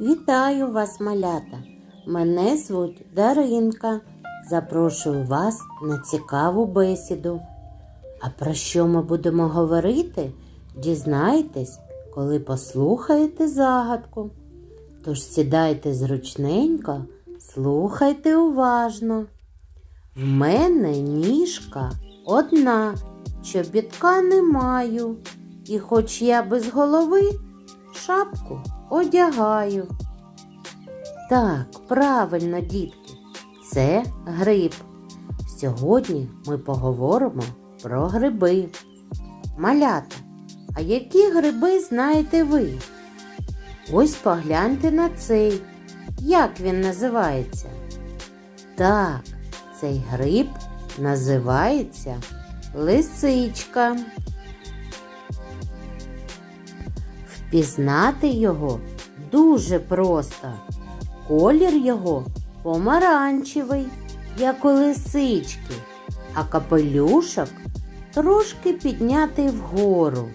Вітаю вас, малята! Мене звуть Даринка. Запрошую вас на цікаву бесіду. А про що ми будемо говорити? Дізнаєтесь, коли послухаєте загадку. Тож сідайте зручненько, слухайте уважно. В мене ніжка одна, чобітка не маю, і хоч я без голови шапку одягаю. Так, правильно, дітки, це гриб. Сьогодні ми поговоримо про гриби. Малята, а які гриби знаєте ви? Ось погляньте на цей. Як він називається? Так, цей гриб називається лисичка. Впізнати його дуже просто. Колір його помаранчевий, як у лисички, а капелюшок трошки піднятий вгору.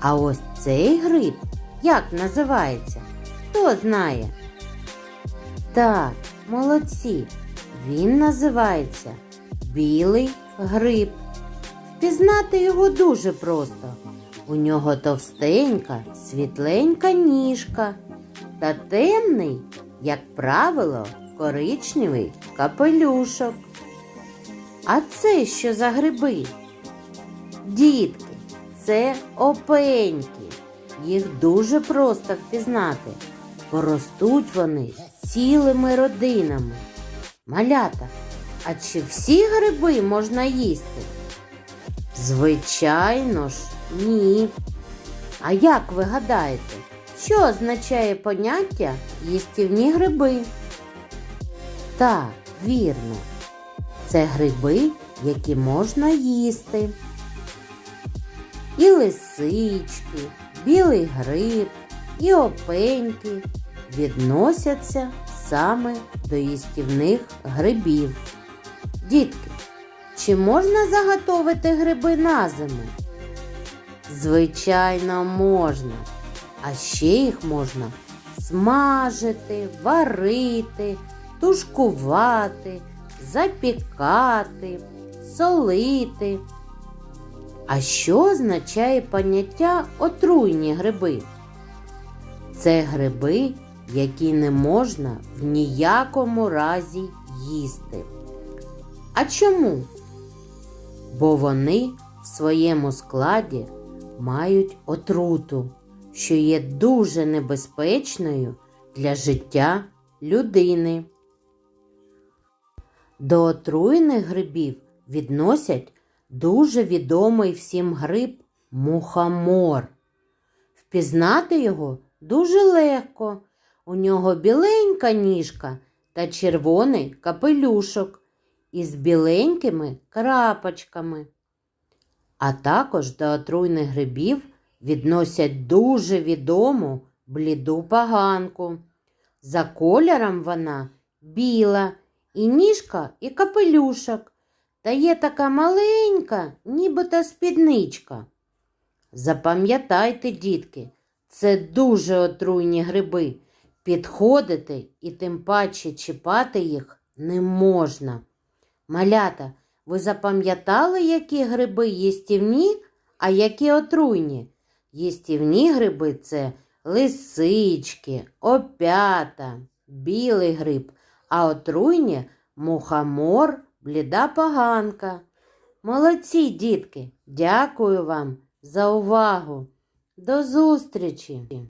А ось цей гриб як називається? Хто знає? Так, молодці. Він називається білий гриб. Впізнати його дуже просто. У нього товстенька, світленька ніжка та темний, як правило, коричневий капелюшок. А це що за гриби? Дітки, це опеньки. Їх дуже просто впізнати. Поростуть вони цілими родинами. Малята, а чи всі гриби можна їсти? Звичайно ж, ні. А як ви гадаєте, що означає поняття їстівні гриби? Так, вірно. Це гриби, які можна їсти. І лисички, білий гриб, і опеньки відносяться саме до їстівних грибів. Дітки, чи можна заготовити гриби на зиму? Звичайно, можна. А ще їх можна смажити, варити, тушкувати, запікати, солити. А що означає поняття отруйні гриби? Це гриби, які не можна в ніякому разі їсти. А чому? Бо вони в своєму складі мають отруту, що є дуже небезпечною для життя людини. До отруйних грибів відносять дуже відомий всім гриб мухомор. Впізнати його дуже легко. У нього біленька ніжка та червоний капелюшок із біленькими крапочками. А також до отруйних грибів відносять дуже відому бліду поганку. За кольором вона біла, і ніжка, і капелюшок, та є така маленька, нібито спідничка. Запам'ятайте, дітки, це дуже отруйні гриби. Підходити і тим паче чіпати їх не можна. Малята, ви запам'ятали, які гриби їстівні, а які отруйні? Їстівні гриби це лисички, опята, білий гриб, а отруйні мухомор, бліда поганка. Молодці, дітки, дякую вам за увагу. До зустрічі!